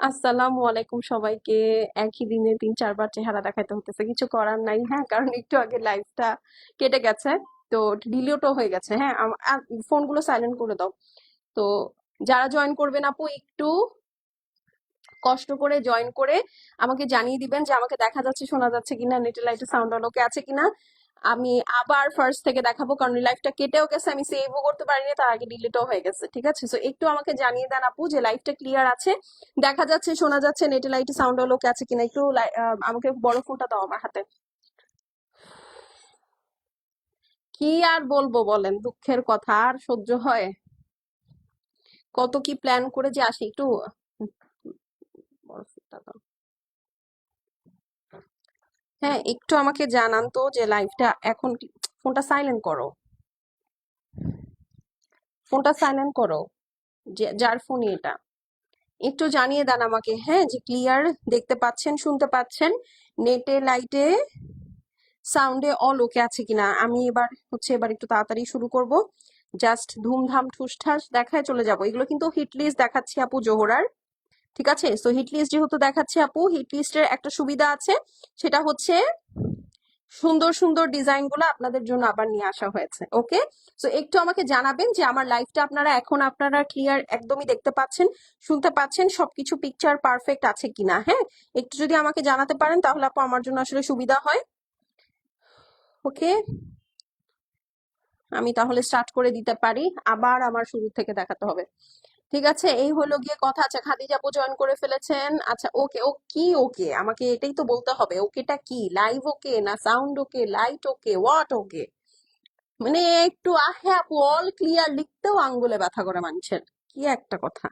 আসসালামু আলাইকুম সবাইকে। একই দিনে তিন, চারবার চেহারা দেখাতে হতেছে কিছু করার নাই হ্যাঁ কারণ একটু আগে লাইভটা কেটে গেছে। তো ডিলিটও হয়ে গেছে হ্যাঁ ফোনগুলো সাইলেন্ট করে দাও। তো যারা জয়েন করবেন আপু, একটু কষ্ট করে জয়েন করে আমাকে জানিয়ে দিবেন যে আমাকে দেখা যাচ্ছে, শোনা যাচ্ছে কিনা নেটে লাইটে সাউন্ড অন ওকে আছে কিনা। আমি আবার ফার্স্ট থেকে দেখাবো, কারণ লাইভটা কেটেও গেছে, আমি সেভও করতে পারিনি, তার আগে ডিলিটও হয়ে গেছে, ঠিক আছে? সো একটু আমাকে জানিয়ে দেন আপু যে লাইভটা ক্লিয়ার আছে। দেখা যাচ্ছে, শোনা যাচ্ছে নেটে লাইটে সাউন্ড ওকে আছে কিনা, একটু আমাকে বড় ফোনটা দাও আমার হাতে। কি আর বলব বলেন, দুঃখের কথা, আর সহ্য হয়? কত কি প্ল্যান করে যে আসি একটু বড় ফোনটা দাও হ্যাঁ একটু আমাকে জানান তো যে লাইভটা এখন ফোনটা সাইলেন্ট করো। ফোনটা সাইলেন্ট করো যার ফোনই এটা। একটু জানিয়ে দেন আমাকে হ্যাঁ যে ক্লিয়ার দেখতে পাচ্ছেন, শুনতে পাচ্ছেন নেটে লাইটে সাউন্ডে অল ওকে আছে কিনা? আমি এবার হচ্ছে এবার একটু তাড়াতাড়ি শুরু করব। জাস্ট ধুমধাম ঠুসঠাস দেখায় চলে যাব। এগুলো কিন্তু হিটলিস্ট দেখাচ্ছি আপু জোহরার ঠিক আছে? সো হিট লিস্ট যেহেতু দেখাচ্ছে আপু হিট লিস্টের একটা সুবিধা আছে। সেটা হচ্ছে সুন্দর সুন্দর ডিজাইনগুলো আপনাদের জন্য আবার নিয়ে আসা হয়েছে ওকে সো একটু আমাকে জানাবেন যে আমার লাইফটা আপনারা এখন আপনারা ক্লিয়ার একদমই দেখতে পাচ্ছেন, শুনতে পাচ্ছেন, সবকিছু পিকচার পারফেক্ট আছে কিনা হ্যাঁ? একটু যদি আমাকে জানাতে পারেন তাহলে আপু আমার জন্য আসলে সুবিধা হয়। ওকে আমি তাহলে স্টার্ট করে দিতে পারি, আবার আমার শুরু থেকে দেখাতে হবে। ঠিক আছে? এই হলো গিয়ে কথা। আচ্ছা খাদিজা আপু জয়েন করে ফেলেছেন। আচ্ছা ওকে, ও কি ওকে? আমাকে এটাই তো বলতে হবে। ওকেটা কি? লাইভ ওকে না sound okay? Light okay? What okay? মানে একটু আহে আপু অল ক্লিয়ার লিখতেও আঙ্গুলে ব্যথা করে মানছেন কি একটা কথা।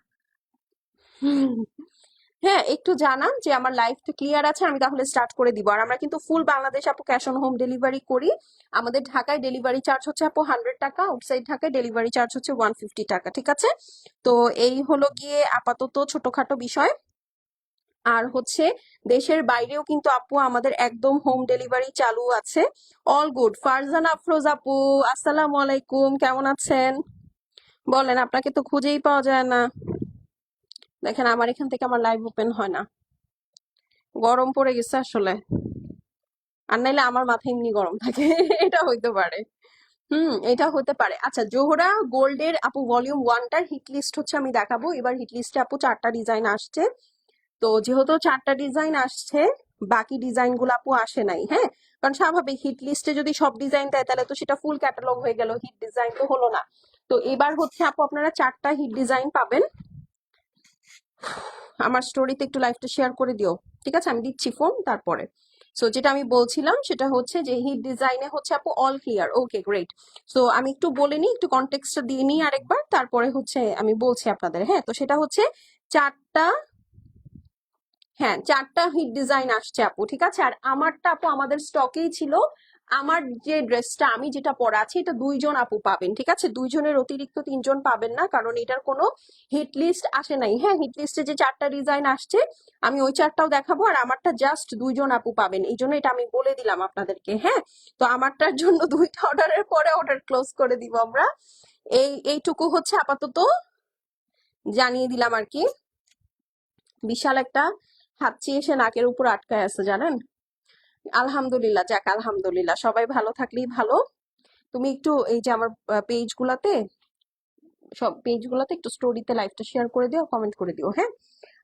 হ্যাঁ একটু জানান যে আমার লাইফটা ক্লিয়ার আছে, আমি তাহলে স্টার্ট করে দিব। আর আমরা কিন্তু ফুল বাংলাদেশ আপু ক্যাশ অন হোম ডেলিভারি করি। আমাদের ঢাকায় ডেলিভারি চার্জ হচ্ছে আপু হান্ড্রেড টাকা আউটসাইড ঢাকায় ডেলিভারি চার্জ হচ্ছে ওয়ান ফিফটি টাকা, ঠিক আছে? তো এই হলো গিয়ে আপাতত ছোটখাটো বিষয়। আর হচ্ছে দেশের বাইরেও কিন্তু আপু আমাদের একদম হোম ডেলিভারি চালু আছে। অল গুড ফারজান আফরোজ আপু, আসসালামু আলাইকুম, কেমন আছেন? বলেন, আপনাকে তো খুঁজেই পাওয়া যায় না। দেখেন আমার এখান থেকে আমার লাইভ ওপেন হয় না। গরম পড়ে গেছে আসলে। আর নাইলে আমার মাথা এমনি গরম থাকে। এটা হইতে পারে। হুম, এটা হতে পারে। আচ্ছা জোহরা গোল্ডের আপু ভলিউম ওয়ানটার হিট লিস্ট হচ্ছে আমি দেখাবো। এবার হিট লিস্টে আপু চারটা ডিজাইন আসছে। তো যেহেতু চারটা ডিজাইন আসছে, বাকি ডিজাইনগুলো আপু আসে নাই হ্যাঁ? কারণ স্বাভাবিক হিট লিস্টে যদি সব ডিজাইন দেয়, তাহলে তো সেটা ফুল ক্যাটালগ হয়ে গেল। হিট ডিজাইন তো হলো না। তো এবার হচ্ছে আপু আপনারা চারটা হিট ডিজাইন পাবেন। আমার স্টোরিতে একটু লাইভটা শেয়ার করে দিও। ঠিক আছে? আমি দিচ্ছি ফোন তারপরে। সো যেটা আমি বলছিলাম, সেটা হচ্ছে যে হিট ডিজাইনে হচ্ছে আপু all clear okay great so আমি একটু বলে নিই, একটু কনটেক্সটটা দিয়ে নিই আরেকবার। তারপরে হচ্ছে আমি বলছি আপনাদের হ্যাঁ? তো সেটা হচ্ছে চারটা হ্যাঁ চারটা হিট ডিজাইন আসছে আপু, ঠিক আছে? আর আমারটা আপু আমাদের স্টকেই ছিল আমার যে ড্রেসটা আমি যেটা পরা আছি, এটা দুইজন আপু পাবেন, ঠিক আছে? দুইজনের অতিরিক্ত তিনজন পাবেন না, কারণ এটার কোনো হিট লিস্ট আসে নাই। হ্যাঁ হিট লিস্টে যে চারটা ডিজাইন আসছে, আমি ওই চারটাও দেখাবো, আর আমারটা জাস্ট দুইজন আপু পাবেন। এই জন্য এটা আমি বলে দিলাম আপনাদেরকে হ্যাঁ? তো আমারটার জন্য দুইটা অর্ডারের পরে অর্ডার ক্লোজ করে দিব আমরা। এই, এইটুকু হচ্ছে আপাতত। জানিয়ে দিলাম আর কি। বিশাল একটা হাঁচি এসে নাকের উপর আটকায় আছে, জানেন? আলহামদুলিল্লাহ, যাক, আলহামদুলিল্লাহ। সবাই ভালো থাকলেই ভালো। তুমি একটু এই যে আমার পেজ গুলাতে সব পেজ গুলাতে একটু স্টোরিতে লাইভটা শেয়ার করে দিও কমেন্ট করে দিও হ্যাঁ?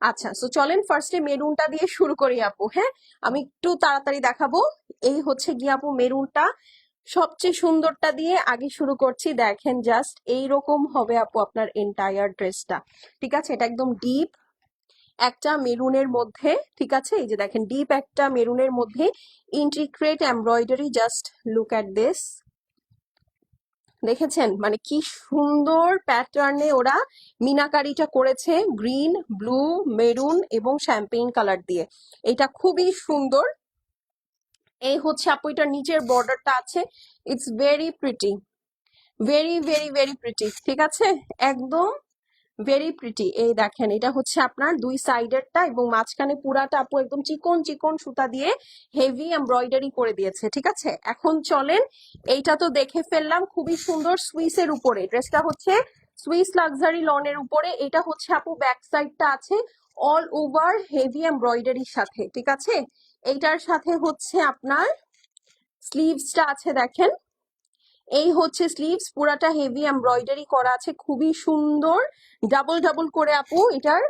আচ্ছা সো চলেন ফার্স্টে মেরুনটা দিয়ে শুরু করি আপু হ্যাঁ? আমি একটু তাড়াতাড়ি দেখাবো। এই হচ্ছে গিয়ে আপু মেরুনটা। সবচেয়ে সুন্দরটা দিয়ে আগে শুরু করছি। দেখেন জাস্ট এই রকম হবে আপু আপনার এন্টায়ার ড্রেসটা ঠিক আছে? এটা একদম ডিপ একটা মেরুনের মধ্যে, ঠিক আছে? এই যে দেখেন ডিপ একটা মেরুনের মধ্যে intricate embroidery just look at this দেখেছেন? মানে কি সুন্দর প্যাটার্নে ওরা মিনাকারিটা করেছে গ্রিন ব্লু মেরুন এবং শ্যাম্পেইন কালার দিয়ে। এটা খুবই সুন্দর। এই হচ্ছে আপু, এটার নিচের বর্ডারটা আছে। It's very pretty very very very pretty ঠিক আছে? একদম ভেরি প্রিটি এই দেখেন, এটা হচ্ছে আপনার দুই সাইডেরটা এবং মাঝখানে পুরাটা আপু একদম চিকন চিকন সুতা দিয়ে হেভি এমব্রয়ডারি করে দিয়েছে, ঠিক আছে? এখন চলেন, এইটা তো দেখে ফেললাম, খুবই সুন্দর সুইসের উপরে। ড্রেসটা হচ্ছে সুইস লাক্সারি লনের উপরে। এটা হচ্ছে আপু ব্যাক সাইডটা আছে অল ওভার হেভি এমব্রয়ডারির সাথে, ঠিক আছে? এইটার সাথে হচ্ছে আপনার স্লিভসটা আছে, দেখেন। এই হচ্ছে স্লিভস পুরাটা হেভি এমব্রয়ডারি করা আছে, খুবই সুন্দর। ডাবল ডাবল করে আপু এটার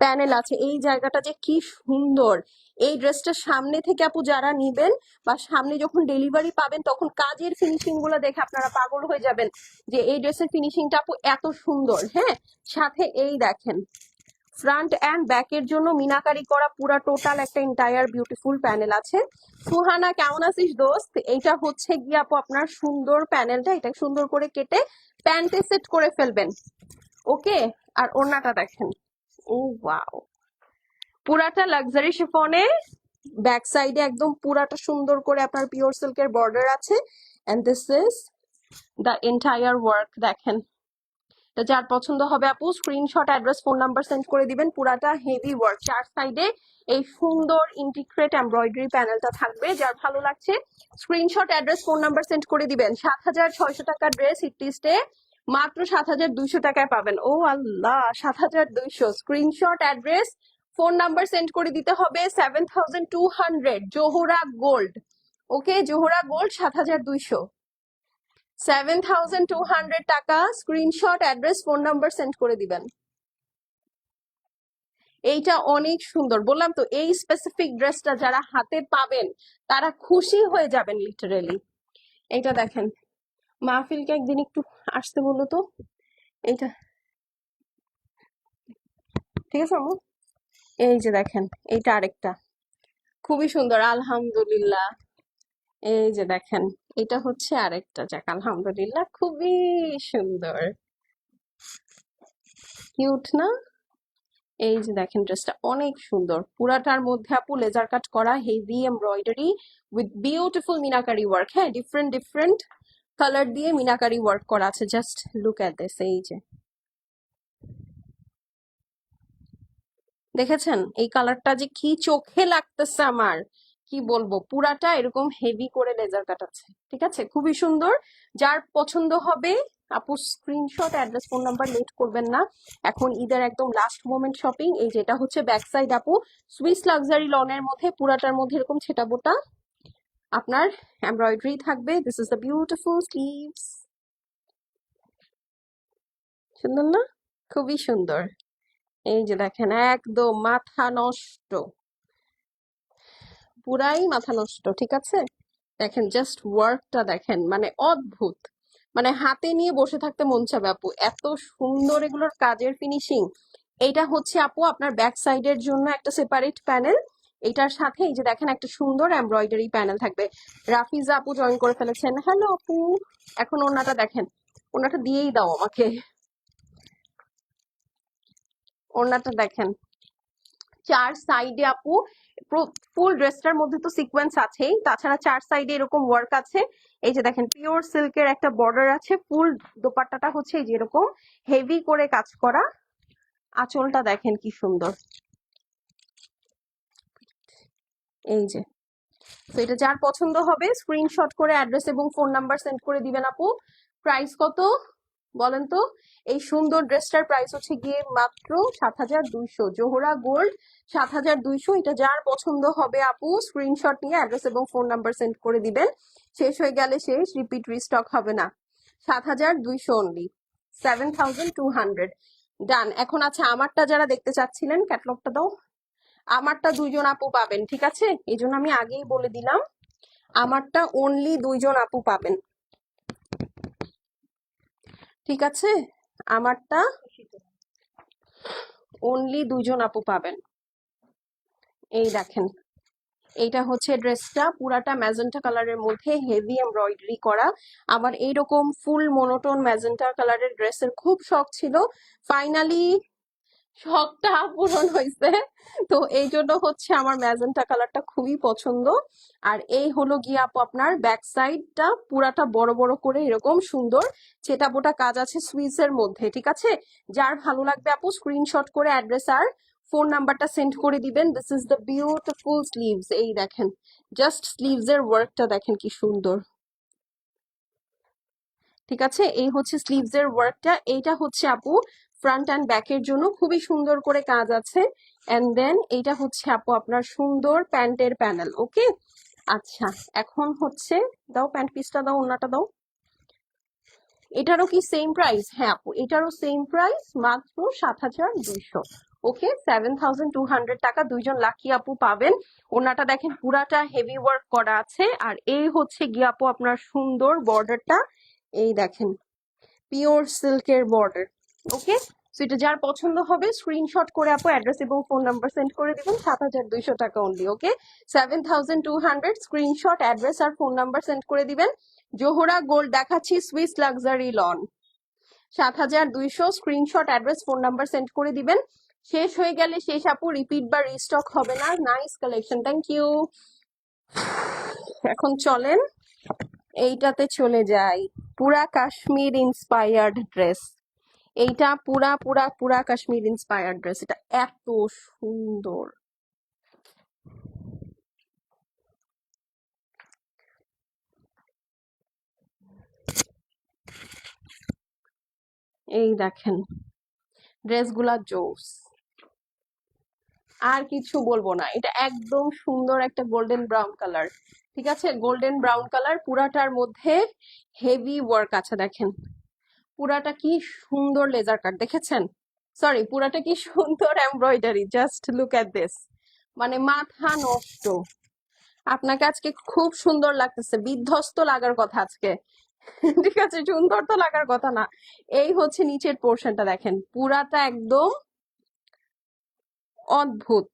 প্যানেল আছে। এই জায়গাটা যে কি সুন্দর। এই ড্রেসটা সামনে থেকে আপু যারা নিবেন বা সামনে যখন ডেলিভারি পাবেন, তখন কাজের ফিনিশিংগুলো দেখে আপনারা পাগল হয়ে যাবেন যে এই ড্রেসের ফিনিশিংটা আপু এত সুন্দর। হ্যাঁ সাথে এই দেখেন। ফ্রন্ট অ্যান্ড ব্যাকের জন্য মিনাকারি করা পুরা টোটাল একটা এন্টায়ার বিউটিফুল প্যানেল আছে। সুহানা, কেমন আছিস দোস্ত? এইটা হচ্ছে গিয়ে আপু আপনার সুন্দর প্যানেলটা এটা সুন্দর করে কেটে প্যান্টে সেট করে ফেলবেন। ওকে? আর ওড়নাটা দেখেন। ও ওয়াও পুরাটা লাক্সারি শিফনে ব্যাক সাইডে একদম পুরাটা সুন্দর করে আপনার পিওর সিল্কের বর্ডার আছে। And this is the entire work দেখেন। যার পছন্দ হবে আপু screenshot address phone number send করে দিবেন। পুরাটা হেভি ওয়ার্ক চার সাইডে এই সুন্দর ইন্টিগ্রেট এমব্রয়ডারি প্যানেলটা থাকবে। যার ভালো লাগছে screenshot address phone number send করে দিবেন। সাত হাজার ছয়শো টাকা ড্রেস হিটলিস্টে মাত্র সাত হাজার দুইশো টাকায় পাবেন। ও আল্লাহ, সাত হাজার দুইশো। Screenshot address phone number send করে দিতে হবে seven thousand two hundred Zohra gold okay Zohra gold সাত হাজার দুইশো। সেভেন থাউজেন্ড টু হান্ড্রেড টাকা screenshot address phone number send করে দিবেন। এইটা অনেক সুন্দর। বললাম তো, এই স্পেসিফিক ড্রেসটা যারা হাতে পাবেন, তারা খুশি হয়ে যাবেন লিটারেলি এইটা দেখেন। মাহফিলকে একদিন একটু আসতে বলল তো। এইটা। ঠিক আছে আমু এই যে দেখেন, এইটা আরেকটা। খুবই সুন্দর, আলহামদুলিল্লাহ। এই যে দেখেন, এটা হচ্ছে আরেকটা যাক আলহামদুলিল্লাহ খুবই সুন্দর। কিউট না? এই যে দেখেন ড্রেসটা অনেক সুন্দর। পুরাটার মধ্যে আপু লেজার কাট করা, heavy embroidery with beautiful meenakari work. হ্যাঁ ডিফারেন্ট ডিফারেন্ট কালার দিয়ে মিনাকারি ওয়ার্ক করা আছে। জাস্ট লুক অ্যাট দিস, এই যে। দেখেছেন? এই কালারটা যে কি চোখে লাগতেছে আমার। কি বলব, পুরাটা এরকম হেভি করে লেজার কাট আছে ঠিক আছে? খুবই সুন্দর। যার পছন্দ হবে, আপু screenshot address phone number late করবেন না। এখন ঈদের একদম লাস্ট মোমেন্ট শপিং এই যেটা হচ্ছে ব্যাক সাইড আপু সুইস লাক্সারি লনের মধ্যে, পুরাটার মধ্যে এরকম ছেটা বোটা আপনার এমব্রয়ডারি থাকবে this is the beautiful sleeves সুন্দর না? খুবই সুন্দর। এই যে দেখেন, একদম মাথা নষ্ট। পুরাই মাথা নষ্ট, ঠিক আছে? দেখেন জাস্ট ওয়ার্কটা দেখেন মানে অদ্ভুত। মানে হাতে নিয়ে বসে থাকতে মন চাবে আপু, এত সুন্দর এগুলোর কাজের ফিনিশিং এইটা হচ্ছে আপু আপনার ব্যাক সাইডের জন্য একটা সেপারেট প্যানেল এটার সাথে এই যে দেখেন একটা সুন্দর এমব্রয়ডারি প্যানেল থাকবে। রাফিজা আপু জয়েন করে ফেলেছেন। হ্যালো আপু। এখন ওনাটা দেখেন, ওনাটা দিয়েই দাও আমাকে। ওড়নাটা দেখেন, চার সাইডে আপু ফুল ড্রেসটার মধ্যে তো সিকোয়েন্স আছেই। তাছাড়া চার সাইডে এরকম ওয়ার্ক আছে। এই যে দেখেন পিওর সিল্কের একটা বর্ডার আছে ফুল দোপাট্টাটা হচ্ছে এই যে এরকম হেভি করে কাজ করা। আঁচলটা দেখেন কি সুন্দর। এই যে। তো এটা যার পছন্দ হবে স্ক্রিনশট করে অ্যাড্রেস এবং ফোন নাম্বার সেন্ড করে দিবেন আপু। প্রাইস কত? বলেন তো, এই সুন্দর ড্রেসটার প্রাইস হচ্ছে গিয়ে মাত্র সাত হাজার দুইশো। জোহরা গোল্ড সাত হাজার দুইশো, এটা যার পছন্দ হবে আপু স্ক্রিনশট নিয়ে অ্যাড্রেস এবং ফোন নাম্বার সেন্ড করে দিবেন। শেষ হয়ে গেলে শেষ রিপিট রিস্টক হবে না। সাত হাজার দুইশো only seven thousand two hundred done এখন আছে আমারটা যারা দেখতে চাচ্ছিলেন ক্যাটলগটা দাও। আমারটা দুইজন আপু পাবেন, ঠিক আছে? এই জন্য আমি আগেই বলে দিলাম, আমারটা অনলি দুইজন আপু পাবেন। ঠিক আছে? আমারটা অনলি দুজন আপু পাবেন। এই দেখেন, এইটা হচ্ছে ড্রেসটা, পুরাটা ম্যাজেন্টা কালারের মধ্যে হেভি এমব্রয়ডারি করা। আমার এইরকম ফুল মোনোটোন ম্যাজেন্টা কালারের ড্রেসের খুব শখ ছিল। ফাইনালি শখটা পূরণ হয়েছে তো এই জন্য হচ্ছে আমার ম্যাজেন্টা কালারটা খুবই পছন্দ। আর এই হলো গিয়ে আপু আপনার ব্যাক সাইডটা পুরাটা বড় বড় করে এরকম সুন্দর চেটা বোটা কাজ আছে সুইসের মধ্যে, ঠিক আছে? যার ভালো লাগবে আপু স্ক্রিনশট করে অ্যাড্রেস আর ফোন নাম্বারটা সেন্ড করে দিবেন। This is the beautiful sleeves এই দেখেন। জাস্ট স্লিভস এর ওয়ার্কটা দেখেন কি সুন্দর। ঠিক আছে? এই হচ্ছে স্লিভস এর ওয়ার্কটা এইটা হচ্ছে আপু ফ্রন্ট অ্যান্ড ব্যাকের জন্য খুবই সুন্দর করে কাজ আছে। অ্যান্ড দেন এইটা হচ্ছে আপু আপনার সুন্দর প্যান্টের প্যানেল, ওকে? আচ্ছা এখন হচ্ছে দাও প্যান্ট পিসটা দাও ওনাটা দাও। এটারও কি সেম প্রাইস হ্যাঁ আপু, এটারও সেম প্রাইস মাত্র সাত হাজার দুইশো। Okay seven thousand two hundred টাকা দুইজন লাকি আপু পাবেন। ওনাটা দেখেন পুরাটা হেভি ওয়ার্ক করা আছে। আর এই হচ্ছে গিয়ে আপু আপনার সুন্দর বর্ডারটা এই দেখেন পিওর সিল্কের বর্ডার ওকে? সো এটা যার পছন্দ হবে স্ক্রিনশট করে আপু অ্যাড্রেস এবং ফোন নাম্বার সেন্ড করে দিবেন, সাত হাজার দুইশো টাকা only okay? Seven thousand two hundred screenshot address আর ফোন নাম্বার সেন্ড করে দিবেন। জোহরা গোল্ড দেখাচ্ছি সুইস লাক্সারি লন সাত হাজার দুইশো screenshot address phone number send করে দিবেন। শেষ হয়ে গেলে শেষ আপু রিপিট বা রিস্টক হবে না। নাইস কালেকশন থ্যাংক ইউ এখন চলেন, এইটাতে চলে যাই। পুরা কাশ্মীর ইন্সপায়ার্ড ড্রেস এইটা পুরা পুরা পুরা কাশ্মীর ইন্সপায়ার ড্রেস এটা এত সুন্দর। এই দেখেন, ড্রেসগুলা জোস। আর কিছু বলব না, এটা একদম সুন্দর একটা গোল্ডেন ব্রাউন কালার ঠিক আছে? গোল্ডেন ব্রাউন কালার পুরাটার মধ্যে হেভি ওয়ার্ক আছে, দেখেন। পুরাটা কি সুন্দর লেজার কাট দেখেছেন? সরি পুরাটা কি সুন্দর embroidery just look at this মানে মাথা নষ্ট। আপনাকে আজকে খুব সুন্দর লাগতেছে, বিধ্বস্ত লাগার কথা আজকে। ঠিক আছে, সুন্দর তো লাগার কথা না। এই হচ্ছে নিচের পোর্শনটা দেখেন, পুরাটা একদম অদ্ভুত।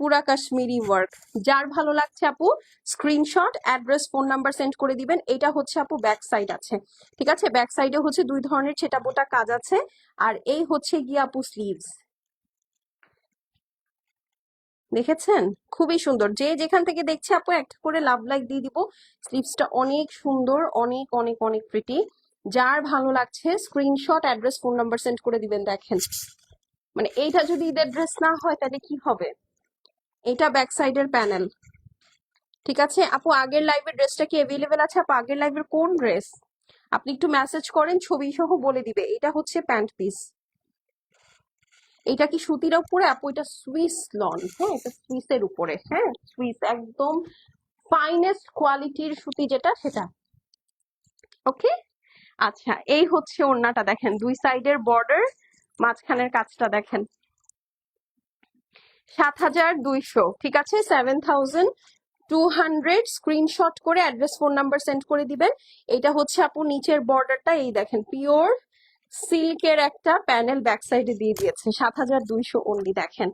পুরা কাশ্মীরি ওয়ার্ক যার ভালো লাগছে আপু screenshot address phone number send করে দিবেন। এটা হচ্ছে আপু ব্যাক সাইড আছে। ঠিক আছে? ব্যাক সাইডে হচ্ছে দুই ধরনের ছেটা বোটা কাজ আছে। আর এই হচ্ছে গিয়ে আপু স্লিভস দেখেছেন? খুবই সুন্দর। যে যেখান থেকে দেখছে আপু, একটা করে লাভ লাইক দিয়ে দিব। স্লিভসটা অনেক সুন্দর, অনেক অনেক অনেক প্রিটি যার ভালো লাগছে screenshot address phone number send করে দিবেন, দেখেন। মানে এইটা যদি ঈদের ড্রেস না হয়, তাহলে কি হবে? এটা ব্যাক সাইডের প্যানেল। ঠিক আছে? আপু, আগের লাইভের ড্রেসটা কি অ্যাভেলেবেল আছে? আপু, আগের লাইভের কোন ড্রেস? আপনি একটু মেসেজ করেন ছবি সহ বলে দিবে। এটা হচ্ছে প্যান্ট পিস। এটা কি সুতির উপরে? আপু, এটা সুইস লন। হ্যাঁ এটা সুইসের উপরে। হ্যাঁ সুইস একদম ফাইনেস্ট কোয়ালিটির সুতি যেটা, সেটা। ওকে? আচ্ছা এই হচ্ছে ওড়নাটা দেখেন। দুই সাইডের বর্ডার মাঝখানের কাজটা দেখেন। সাত হাজার দুইশো, ঠিক আছে? Seven thousand two hundred screenshot করে অ্যাড্রেস ফোন নাম্বার সেন্ড করে দিবেন। এটা হচ্ছে আপু নিচের বর্ডারটা এই দেখেন পিওর সিল্কের একটা প্যানেল ব্যাক সাইডে দিয়ে দিয়েছে সাত হাজার দুইশো অনলি দেখেন।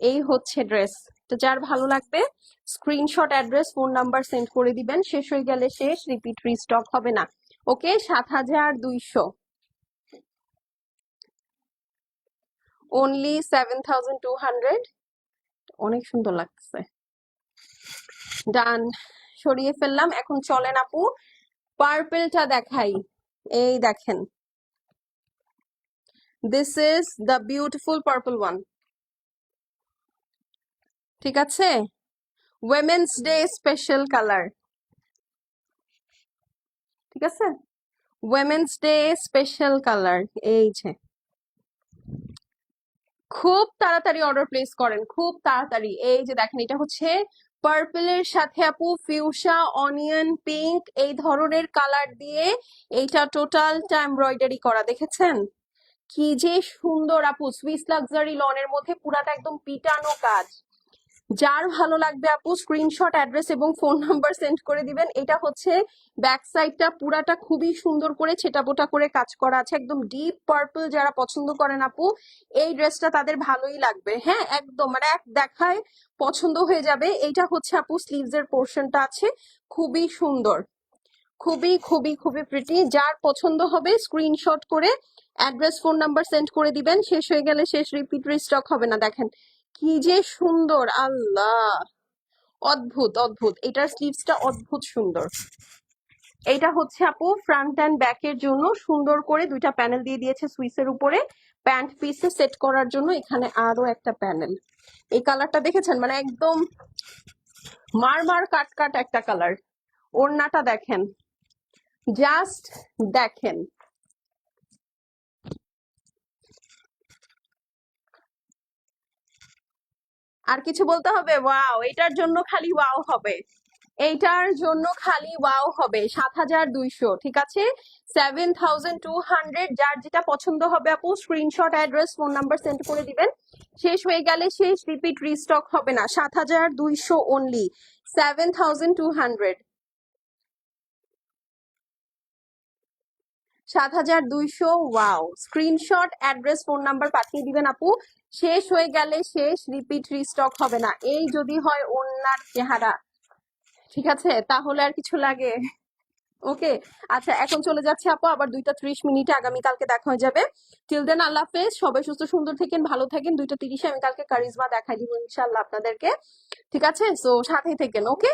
এই হচ্ছে ড্রেস তো যার ভালো লাগবে screenshot address phone number send করে দিবেন, শেষ হয়ে গেলে শেষ রিপিট রিস্টক হবে না। ওকে, সাত হাজার দুইশো। Only seven thousand two hundred অনেক সুন্দর লাগতেছে। ডান, সরিয়ে ফেললাম। এখন চলেন আপু পার্পেলটা দেখাই। এই দেখেন। This is the beautiful purple one ঠিক আছে? উইমেন্স ডে স্পেশাল কালার ঠিক আছে? উইমেন্স ডে স্পেশাল কালার এই যে। খুব তাড়াতাড়ি অর্ডার প্লেস করেন, খুব তাড়াতাড়ি। এই যে দেখেন, এটা হচ্ছে পার্পলের সাথে আপু ফিউসা অনিয়ন পিঙ্ক এই ধরনের কালার দিয়ে এইটা টোটালটা এমব্রয়ডারি করা, দেখেছেন? কি যে সুন্দর আপু সুইস লাক্সারি লনের মধ্যে পুরাটা একদম পিটানো কাজ। যার ভালো লাগবে আপু স্ক্রিনশট অ্যাড্রেস এবং ফোন নাম্বার সেন্ড করে দিবেন। এটা হচ্ছে ব্যাক সাইডটা পুরাটা খুবই সুন্দর করে ছেটাপোটা করে কাজ করা আছে। একদম ডিপ পার্পল যারা পছন্দ করেন আপু, এই ড্রেসটা তাদের ভালোই লাগবে। হ্যাঁ একদম মানে এক দেখায় পছন্দ হয়ে যাবে। এইটা হচ্ছে আপু স্লিভস এর পোর্শনটা আছে। খুবই সুন্দর। খুবই খুবই খুবই প্রিটি যার পছন্দ হবে স্ক্রিনশট করে অ্যাড্রেস ফোন নাম্বার সেন্ড করে দিবেন। শেষ হয়ে গেলে শেষ রিপিট রিস্টক হবে না, দেখেন। কি যে সুন্দর, আল্লাহ! অদ্ভুত অদ্ভুত। এটার স্লিভসটা অদ্ভুত সুন্দর। এইটা হচ্ছে আপু ফ্রন্ট অ্যান্ড ব্যাকের জন্য সুন্দর করে দুইটা প্যানেল দিয়ে দিয়েছে সুইসের উপরে। প্যান্ট পিসে সেট করার জন্য এখানে আরও একটা প্যানেল এই কালারটা দেখেছেন? মানে একদম মার মার কাট কাট একটা কালার ওড়নাটা দেখেন। জাস্ট দেখেন। আর কিছু বলতে হবে? ওয়াও এটার জন্য খালি ওয়াও হবে। এইটার জন্য খালি ওয়াও হবে। সাত হাজার দুইশো, ঠিক আছে? সেভেন থাউজেন্ড টু হান্ড্রেড যার যেটা পছন্দ হবে আপু screenshot address phone number send করে দিবেন। শেষ হয়ে গেলে শেষ রিপিট রিস্টক হবে না। সাত হাজার দুইশো only seven thousand two hundred সাত হাজার দুইশো, wow. Screenshot address phone number পাঠিয়ে দিবেন আপু। শেষ হয়ে গেলে শেষ রিপিট রিস্টক হবে না। এই যদি হয় ওনার চেহারা। ঠিক আছে? তাহলে আর কিছু লাগে। ওকে? আচ্ছা এখন চলে যাচ্ছে আপু, আবার দুইটা ত্রিশ মিনিটে। আগামীকালকে দেখা হয়ে যাবে। টিল দেন আল্লাহ হাফেজ। সবাই সুস্থ, সুন্দর থাকেন, ভালো থাকেন। দুইটা তিরিশে আমি কালকে কারিজমা দেখাই দিব ইনশাল্লাহ আপনাদেরকে। ঠিক আছে? সো সাথেই থাকেন, ওকে?